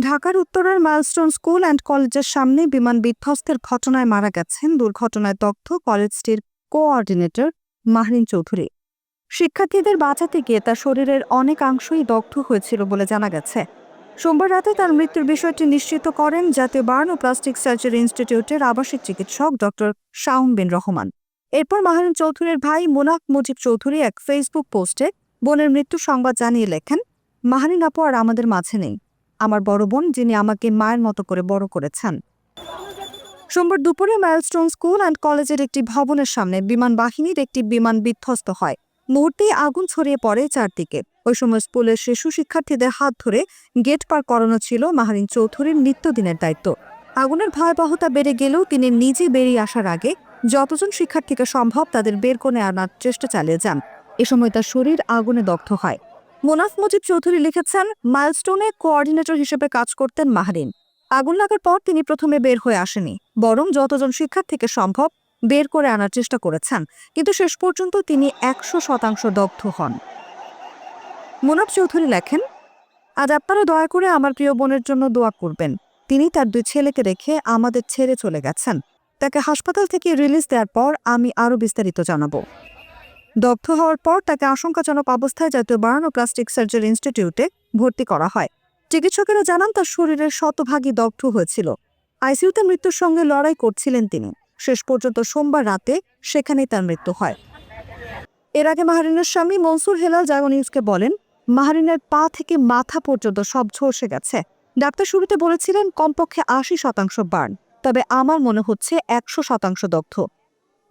ঢাকার উত্তরের milestone school and কলেজের সামনে বিমান বিধ্বস্তের ঘটনায় মারা গেছেন দুর্ঘটনায় দগ্ধ কলেজটির কোঅর্ডিনেটর মাহরিন চৌধুরী। শিক্ষার্থীদের বাঁচাতে গিয়ে তার শরীরের অনেকাংশই দগ্ধ হয়েছিল বলে জানা গেছে। সোমবার রাতে তার মৃত্যুর বিষয়টি নিশ্চিত করেন জাতীয় বার্ন ও প্লাস্টিক সার্জারি ইনস্টিটিউটের আবাসিক চিকিৎসক ডক্টর শাহম বিন রহমান। এরপর মাহরিন চৌধুরীর ভাই মোনাক মুজিব চৌধুরী এক ফেসবুক পোস্টে বোনের মৃত্যু সংবাদ জানিয়ে লেখেন, মাহারিন আপু আর আমাদের মাঝে নেই। আমার বড় বোন যিনি আমাকে মায়ের মতো করে বড় করেছেন। সোমবার দুপুরে মাইলস্টোন স্কুল অ্যান্ড কলেজের একটি ভবনের সামনে বিমান বাহিনীর একটি বিমান বিধ্বস্ত হয়। মুহূর্তেই আগুন ছড়িয়ে পড়ে চারদিকে। ওই সময় স্কুলের শিশু শিক্ষার্থীদের হাত ধরে গেট পার করানো ছিল মাহারিন চৌধুরীর নিত্যদিনের দায়িত্ব। আগুনের ভয়াবহতা বেড়ে গেলেও তিনি নিজে বেরিয়ে আসার আগে যতজন শিক্ষার্থীকে সম্ভব তাদের বের করে আনার চেষ্টা চালিয়ে যান। এ সময় তার শরীর আগুনে দগ্ধ হয়। মোনাফ মুজিব চৌধুরী লিখেছেন, মাইলস্টোনে কোঅর্ডিনেটর হিসেবে কাজ করতেন মাহরিন। আগুন লাগার পর তিনি প্রথমে বের হয়ে আসেনি বরং যতজন শিক্ষার্থীকে সম্ভব বের করে আনার চেষ্টা করেছেন। কিন্তু শেষ পর্যন্ত তিনি একশো শতাংশ দগ্ধ হন। মোনাফ চৌধুরী লেখেন, আজ আপনারা দয়া করে আমার প্রিয় বোনের জন্য দোয়া করবেন। তিনি তার দুই ছেলেকে রেখে আমাদের ছেড়ে চলে গেছেন। তাকে হাসপাতাল থেকে রিলিজ দেওয়ার পর আমি আরও বিস্তারিত জানাব। দগ্ধ হওয়ার পর তাকে আশঙ্কাজনক অবস্থায় জাতীয় বার্ন ও প্লাস্টিক সার্জারি ইনস্টিটিউটে ভর্তি করা হয়। চিকিৎসকেরা জানান, তার শরীরের শতভাগই দগ্ধ হয়েছিল। আইসিইউতে মৃত্যুর সঙ্গে লড়াই করছিলেন তিনি। শেষ পর্যন্ত সোমবার রাতে সেখানেই তার মৃত্যু হয়। এর আগে মাহারিনের স্বামী মনসুর হেলাল জাগো নিউজকে বলেন, মাহারিনের পা থেকে মাথা পর্যন্ত সব ঝলসে গেছে। ডাক্তার শুরুতে বলেছিলেন, কমপক্ষে আশি শতাংশ বার্ন, তবে আমার মনে হচ্ছে একশো শতাংশ দগ্ধ।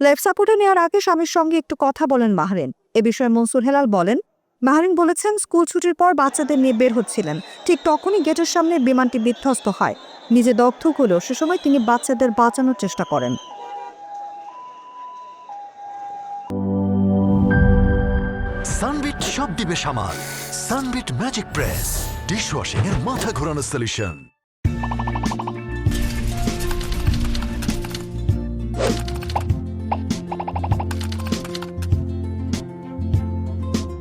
লাইফ সাপোর্টে নেওয়ার আগে স্বামীর সঙ্গে একটু কথা বলেন মাহরিন। এ বিষয়ে মনসুর হেলাল বলেন, মাহরিন বলেছেন, স্কুল ছুটির পর বাচ্চাদের নিয়ে বের হচ্ছিলেন। ঠিক তখনই গেটের সামনে বিমানটি বিধ্বস্ত হয়। নিজে দগ্ধ হলেও সে সময় তিনি বাচ্চাদের বাঁচানোর চেষ্টা করেন। সানবিট সব দিবে সামাল। সানবিট ম্যাজিক প্রেস ডিশওয়াশিং এর মাথা ঘোরানো সলিউশন